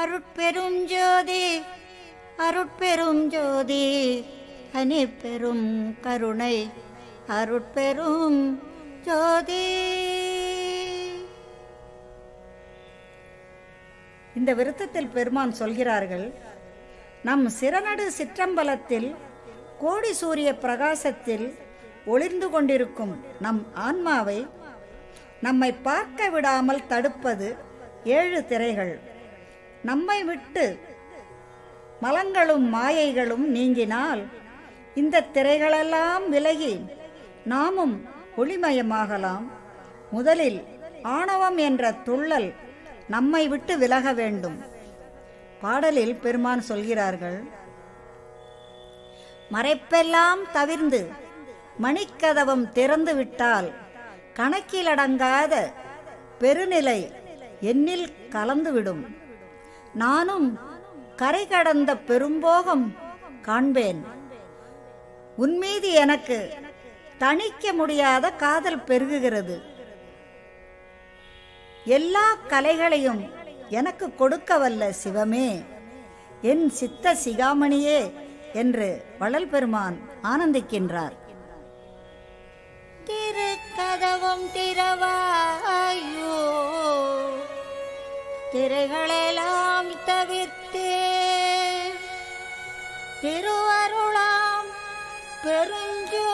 அருட்பெரும் ஜோதி அருட்பெரும் ஜோதி தனி பெரும் கருணை அருட்பெரும் ஜோதி. இந்த விருத்தத்தில் பெருமான் சொல்கிறார்கள் நம் சிறநடு சிற்றம்பலத்தில் கோடி சூரிய பிரகாசத்தில் ஒளிர்ந்து கொண்டிருக்கும் நம் ஆன்மாவை நம்மை பார்க்க விடாமல் தடுப்பது ஏழு திரைகள். நம்மை விட்டு மலங்களும் மாயைகளும் நீங்கினால் இந்த திரைகளெல்லாம் விலகி நாமும் ஒளிமயமாகலாம். முதலில் ஆணவம் என்ற துள்ளல் நம்மை விட்டு விலக வேண்டும். பாடலில் பெருமான் சொல்கிறார்கள் மறைப்பெல்லாம் தவிர்ந்து மணிக்கதவம் திறந்து விட்டால் கணக்கிலடங்காத பெருநிலை என்னில் கலந்துவிடும். நானும் கரை கடந்த பெரும்போகம் காண்பேன். உன்மீது எனக்கு தணிக்க முடியாத காதல் பெருகுகிறது. எல்லா கலைகளையும் எனக்கு கொடுக்க வல்ல சிவமே. என் சித்த சிகாமணியே என்று வள்ளல் பெருமான் ஆனந்திக்கின்றார். திருக்கதவும் திரவா திரைகளெல்லாம் தவிர்த்தே. திருவருளாம் பெருஞ்சோதி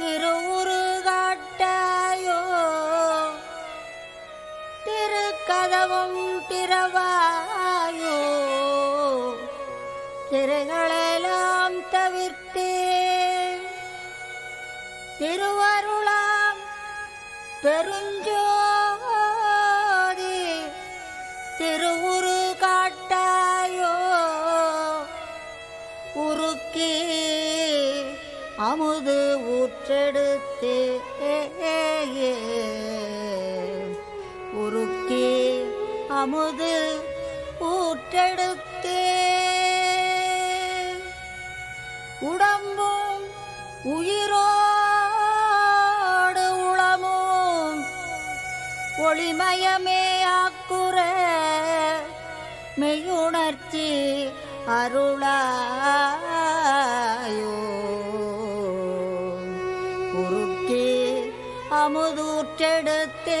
திருவுரு காட்டாயோ திருக்கதவும் திரவாயோ திரைகளெல்லாம் தவிர்த்தே. திருவருளாம் பெருஞ்சோ அமுது ஊற்றெடுத்தே. உருக்கி அமுது ஊற்றெடுத்தே. உடம்பும் உயிரோடு உளமும் ஒளிமயமே ஆக்குற மெய்யுணர்ச்சி அருளா. அமுதூற்றெடுத்தே.